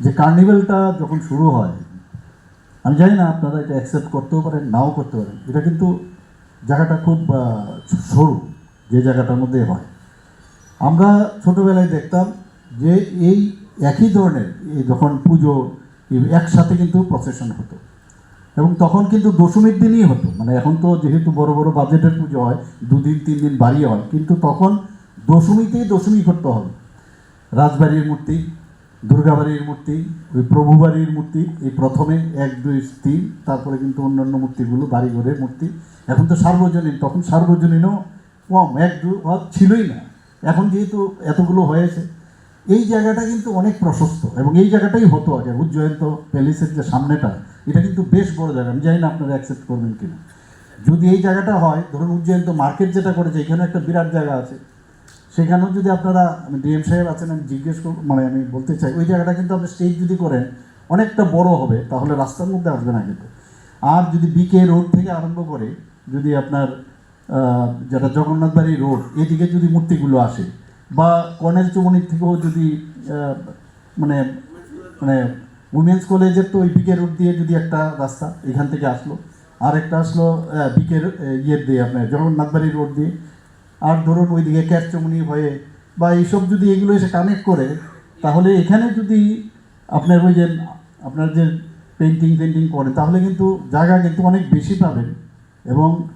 যে কার্নিভেলটা যখন শুরু হয়, আমি জানি না আপনারা এটা অ্যাকসেপ্ট করতেও পারেন, নাও করতে পারেন। এটা কিন্তু জায়গাটা খুব সরু, যে জায়গাটার মধ্যে হয়। আমরা ছোটোবেলায় দেখতাম যে এই একই ধরনের, এই যখন পুজো একসাথে কিন্তু প্রসেশন হতো। এবং তখন কিন্তু দশমীর দিনই হতো। মানে এখন তো যেহেতু বড় বড় বাজেটের পুজো হয়, দুদিন তিন দিন বাড়িয়ে হয়, কিন্তু তখন দশমীতেই দশমী করতে হবে। রাজবাড়ির মূর্তি দুর্গাবাড়ির মূর্তি, ওই প্রভুবাড়ির মূর্তি, এই প্রথমে এক, দুই, তিন, তারপরে কিন্তু অন্যান্য মূর্তিগুলো, বাড়িঘরের মূর্তি। এখন তো সার্বজনীন, তখন সার্বজনীনও কম, এক, দু ছিলই না। এখন যেহেতু এতগুলো হয়েছে, এই জায়গাটা কিন্তু অনেক প্রশস্ত, এবং এই জায়গাটাই হতো আগে। উজ্জয়ন্ত প্যালেসের যে সামনেটা, এটা কিন্তু বেশ বড় জায়গা। আমি জানি না আপনারা অ্যাকসেপ্ট করবেন কিনা। যদি এই জায়গাটা হয়, ধরুন উজ্জয়ন্ত মার্কেট যেটা করেছে এখানে একটা বিরাট জায়গা আছে। সেখানেও যদি আপনারা ডিএম সাহেব আছেন, আমি জিজ্ঞেস করব মানে আমি বলতে চাই, ওই জায়গাটা কিন্তু আপনি স্টেজ যদি করেন, অনেকটা বড় হবে, তাহলে রাস্তার মধ্যে আসবে না কিন্তু। আর যদি বিকে রোড থেকে আরম্ভ করে, যদি আপনার যেটা জগন্নাথ বাড়ি রোড এদিকে যদি মূর্তিগুলো আসে, বা কর্নেল চৌমনির থেকেও যদি মানে মানে উমেন্স কলেজের তো ওই বিকে রোড দিয়ে যদি একটা রাস্তা এখান থেকে আসলো আর একটা আসলো বিকের ইয়ের দিয়ে, আপনার জগন্নাথ বাড়ি রোড দিয়ে আর ধরুন ওইদিকে ক্যারচমনি হয়ে বা এইসব যদি এগুলো এসে কানেক্ট করে, তাহলে এখানে যদি আপনার ওই যে, আপনার যে পেন্টিং পেন্টিং করে, তাহলে কিন্তু জায়গা কিন্তু অনেক বেশি পাবেন। এবং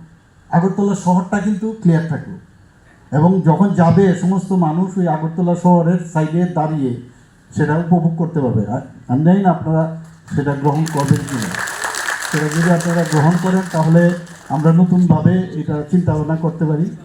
আগরতলা শহরটা কিন্তু ক্লিয়ার থাকবে। এবং যখন যাবে সমস্ত মানুষ ওই আগরতলা শহরের সাইডে দাঁড়িয়ে সেটা উপভোগ করতে পারবে। আমি না আপনারা সেটা গ্রহণ করবেন কি না সেটা যদি আপনারা গ্রহণ করেন, তাহলে আমরা নতুনভাবে এটা চিন্তা ভাবনা করতে পারি।